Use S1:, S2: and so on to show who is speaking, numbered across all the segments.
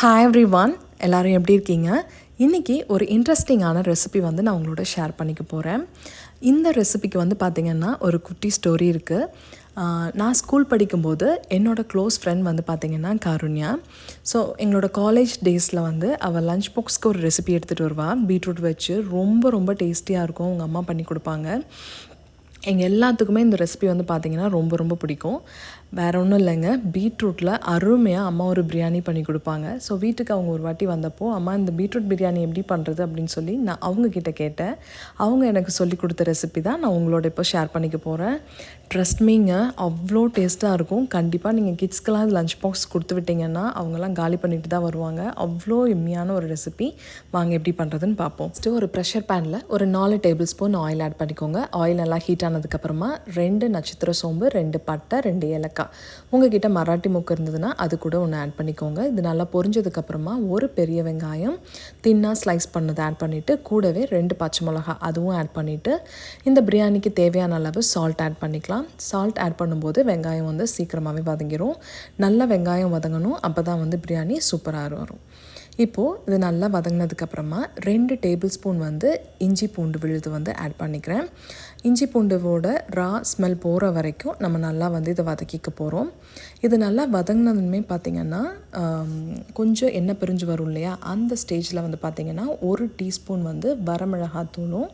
S1: Hi every one எல்லோரும் எப்படி இருக்கீங்க? இன்றைக்கி ஒரு இன்ட்ரெஸ்டிங்கான ரெசிபி வந்து நான் உங்களோட ஷேர் பண்ணிக்க போகிறேன் இந்த ரெசிபிக்கு வந்து பார்த்திங்கன்னா ஒரு குட்டி ஸ்டோரி இருக்குது நான் ஸ்கூல் படிக்கும்போது என்னோடய க்ளோஸ் ஃப்ரெண்ட் வந்து பார்த்திங்கன்னா காருண்யா. ஸோ எங்களோட காலேஜ் டேஸில் வந்து அவள் லஞ்ச் பாக்ஸ்க்கு ஒரு ரெசிபி எடுத்துகிட்டு வருவாள் பீட்ரூட் வச்சு ரொம்ப ரொம்ப டேஸ்டியாக இருக்கும். அவங்க அம்மா பண்ணி கொடுப்பாங்க. எங்கள் எல்லாத்துக்குமே இந்த ரெசிபி வந்து பார்த்திங்கன்னா ரொம்ப ரொம்ப பிடிக்கும். வேறு ஒன்றும் இல்லைங்க. பீட்ரூட்டில் அருமையாக அம்மா ஒரு பிரியாணி பண்ணி கொடுப்பாங்க. ஸோ வீட்டுக்கு அவங்க ஒரு வாட்டி வந்தப்போ அம்மா இந்த பீட்ரூட் பிரியாணி எப்படி பண்ணுறது அப்படின்னு சொல்லி நான் அவங்கக்கிட்ட கேட்டேன். அவங்க எனக்கு சொல்லி கொடுத்த ரெசிபி தான் நான் உங்களோட இப்போ ஷேர் பண்ணிக்க போகிறேன் ட்ரஸ்ட் மீங்க அவ்வளோ டேஸ்ட்டாக இருக்கும். கண்டிப்பாக நீங்கள் கிட்ஸ்க்கெலாம் லஞ்ச் பாக்ஸ் கொடுத்து விட்டிங்கன்னா அவங்கெல்லாம் காலி பண்ணிட்டு தான் வருவாங்க. அவ்வளோ எம்மியான ஒரு ரெசிபி வாங்க எப்படி பண்ணுறதுன்னு பார்ப்போம். ஃபஸ்ட்டு ஒரு ப்ரெஷர் பேனில் ஒரு நாலு டேபிள் ஸ்பூன் ஆயில் ஆட் பண்ணிக்கோங்க. ஆயில் நல்லா ஹீட் ஆனதுக்கப்புறமா ரெண்டு நட்சத்திர சோம்பு ரெண்டு பட்டை ரெண்டு ஏலக்காய் ஏலக்காய் உங்ககிட்ட மராட்டி முக்கு இருந்ததுன்னா அது கூட ஒன்று ஆட் பண்ணிக்கோங்க. இது நல்லா பொரிஞ்சதுக்கப்புறமா ஒரு பெரிய வெங்காயம் தின்னாக ஸ்லைஸ் பண்ணதை ஆட் பண்ணிவிட்டு கூடவே ரெண்டு பச்சை மிளகா அதுவும் ஆட் பண்ணிவிட்டு இந்த பிரியாணிக்கு தேவையான அளவு சால்ட் ஆட் பண்ணிக்கலாம். சால்ட் ஆட் பண்ணும்போது வெங்காயம் வந்து சீக்கிரமாகவே வதங்கிடும் நல்ல வெங்காயம் வதங்கணும். அப்போ தான் வந்து பிரியாணி சூப்பராக வரும். இப்போது இது நல்லா வதங்கினதுக்கப்புறமா ரெண்டு டேபிள் ஸ்பூன் வந்து இஞ்சி பூண்டு விழுது வந்து ஆட் பண்ணிக்கிறேன். இஞ்சி பூண்டுவோட ரா ஸ்மெல் போகிற வரைக்கும் நம்ம நல்லா வந்து இதை வதக்கிக்க போகிறோம் இது நல்லா வதங்கினதுமே பார்த்திங்கன்னா கொஞ்சம் எண்ணெய் பிரிஞ்சு வரும் இல்லையா? அந்த ஸ்டேஜில் வந்து பார்த்திங்கன்னா ஒரு டீஸ்பூன் வந்து வரமிளகாத்தூளும்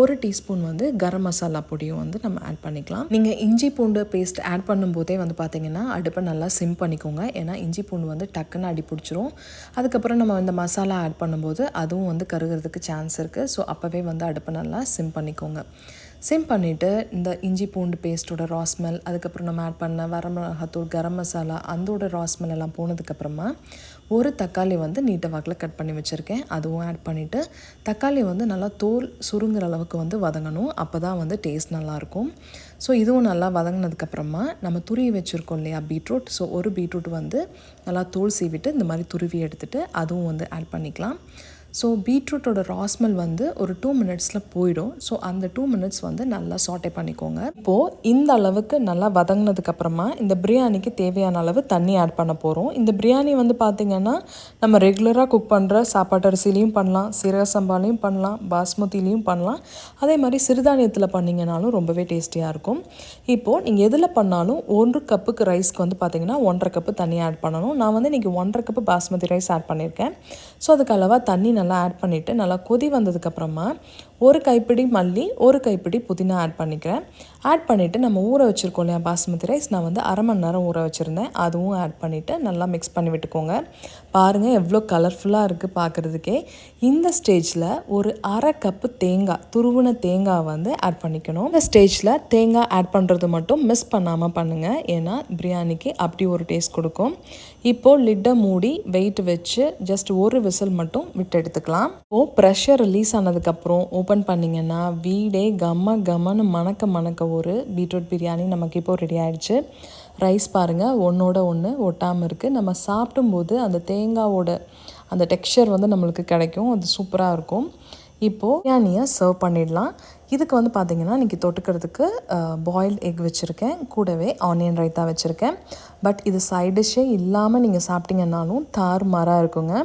S1: ஒரு டீஸ்பூன் வந்து கரம் மசாலா பொடியும் வந்து நம்ம ஆட் பண்ணிக்கலாம். நீங்கள் இஞ்சி பூண்டு பேஸ்ட் ஆட் பண்ணும்போதே வந்து பார்த்தீங்கன்னா அடுப்பை நல்லா சிம் பண்ணிக்கோங்க. ஏன்னா இஞ்சி பூண்டு வந்து டக்குன்னு அடி பிடிச்சிரும். அதுக்கப்புறம் நம்ம இந்த மசாலா ஆட் பண்ணும்போது அதுவும் வந்து கருகிறதுக்கு சான்ஸ் இருக்குது ஸோ அப்போவே வந்து அடுப்பை நல்லா சிம் பண்ணிக்கோங்க. சிம் பண்ணிவிட்டு இந்த இஞ்சி பூண்டு பேஸ்ட்டோட ராஸ்மெல் அதுக்கப்புறம் நம்ம ஆட் பண்ண வரமிளகாத்தூள் கரம் மசாலா அந்தோட ராஸ்மெல் எல்லாம் போனதுக்கப்புறமா ஒரு தக்காளி வந்து நீட்டை வாக்கில் கட் பண்ணி வச்சுருக்கேன். அதுவும் ஆட் பண்ணிவிட்டு தக்காளி வந்து நல்லா தோல் சுருங்குற அளவுக்கு வந்து வதங்கணும். அப்போ தான் வந்து டேஸ்ட் நல்லாயிருக்கும் ஸோ இதுவும் நல்லா வதங்கினதுக்கப்புறமா நம்ம துருவி வச்சுருக்கோம் இல்லையா பீட்ரூட் ஸோ ஒரு பீட்ரூட் வந்து நல்லா தோல் சீவிட்டு இந்த மாதிரி துருவி எடுத்துகிட்டு அதுவும் வந்து ஆட் பண்ணிக்கலாம். ஸோ பீட்ரூட்டோட ராஸ்மெல் வந்து ஒரு டூ மினிட்ஸில் போயிடும். ஸோ அந்த டூ மினிட்ஸ் வந்து நல்லா சாட்டே பண்ணிக்கோங்க. இப்போது இந்த அளவுக்கு நல்லா வதங்கினதுக்கப்புறமா இந்த பிரியாணிக்கு தேவையான அளவு தண்ணி ஆட் பண்ண போகிறோம் இந்த பிரியாணி வந்து பார்த்திங்கன்னா நம்ம ரெகுலராக குக் பண்ணுற சாப்பாட்டு அரிசிலையும் பண்ணலாம் சீரக சம்பாலையும் பண்ணலாம் பாஸ்மதிலையும் பண்ணலாம். அதே மாதிரி சிறுதானியத்தில் பண்ணிங்கனாலும் ரொம்பவே டேஸ்டியாக இருக்கும். இப்போது நீங்கள் எதில் பண்ணாலும் ஒன்று கப்புக்கு ரைஸ்க்கு வந்து பார்த்திங்கன்னா ஒன்றரை கப்பு தண்ணி ஆட் பண்ணணும். நான் வந்து இன்றைக்கி ஒன்றரை கப்பு பாஸ்மதி ரைஸ் ஆட் பண்ணியிருக்கேன் ஸோ அதுக்கு அளவாக தண்ணி நல்லா ஆட் பண்ணிவிட்டு நல்லா கொதி வந்ததுக்கப்புறமா ஒரு கைப்பிடி மல்லி ஒரு கைப்பிடி புதினா ஆட் பண்ணிக்கிறேன். ஆட் பண்ணிவிட்டு நம்ம ஊற வச்சுருக்கோம் இல்லையா பாஸ்மதி ரைஸ் நான் வந்து அரை மணி நேரம் ஊற வச்சுருந்தேன். அதுவும் ஆட் பண்ணிவிட்டு நல்லா மிக்ஸ் பண்ணி விட்டுக்கோங்க. பாருங்கள் எவ்வளோ கலர்ஃபுல்லாக இருக்குது பார்க்குறதுக்கே இந்த ஸ்டேஜில் ஒரு அரை கப்பு தேங்காய் துருவின தேங்காய் வந்து ஆட் பண்ணிக்கணும். இந்த ஸ்டேஜில் தேங்காய் ஆட் பண்ணுறது மட்டும் மிஸ் பண்ணாமல் பண்ணுங்கள் ஏன்னா பிரியாணிக்கு அப்படி ஒரு டேஸ்ட் கொடுக்கும். இப்போது லிட்டை மூடி வெயிட் வச்சு ஜஸ்ட் ஒரு விசில் மட்டும் விட்டு எடுத்துக்கலாம் ஓ ப்ரெஷர் ரிலீஸ் ஆனதுக்கப்புறம் ஓப்பன் ஓப்பன் பண்ணிங்கன்னா வீடே கம்ம கம்மன்னு மணக்க மணக்க ஒரு பீட்ரூட் பிரியாணி நமக்கு இப்போது ரெடி ஆகிடுச்சு ரைஸ் பாருங்கள் ஒன்றோட ஒன்று ஒட்டாமல் இருக்குது நம்ம சாப்பிடும்போது அந்த தேங்காவோட அந்த டெக்ஸ்சர் வந்து நம்மளுக்கு கிடைக்கும். அது சூப்பராக இருக்கும். இப்போது பிரியாணியை சர்வ் பண்ணிடலாம். இதுக்கு வந்து பார்த்திங்கன்னா இன்றைக்கி தொட்டுக்கிறதுக்கு பாயில்ட் எக் வச்சுருக்கேன். கூடவே ஆனியன் ரைத்தா வச்சுருக்கேன். பட் இது சைட் டிஷ்ஷே இல்லாமல் நீங்கள் சாப்பிட்டீங்கன்னாலும் தாறுமாறாக இருக்குங்க.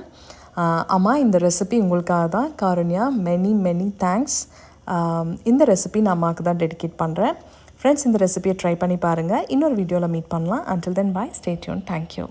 S1: அம்மா இந்த ரெசிபி உங்களுக்காக தான். காரண்யா மெனி மெனி தேங்க்ஸ் இந்த ரெசிபி நான் அம்மாவுக்கு தான் டெடிகேட் பண்ணுறேன் ஃப்ரெண்ட்ஸ் இந்த ரெசிபியை ட்ரை பண்ணி பாருங்கள் இன்னொரு வீடியோவில் மீட் பண்ணலாம். Until then bye stay tuned thank you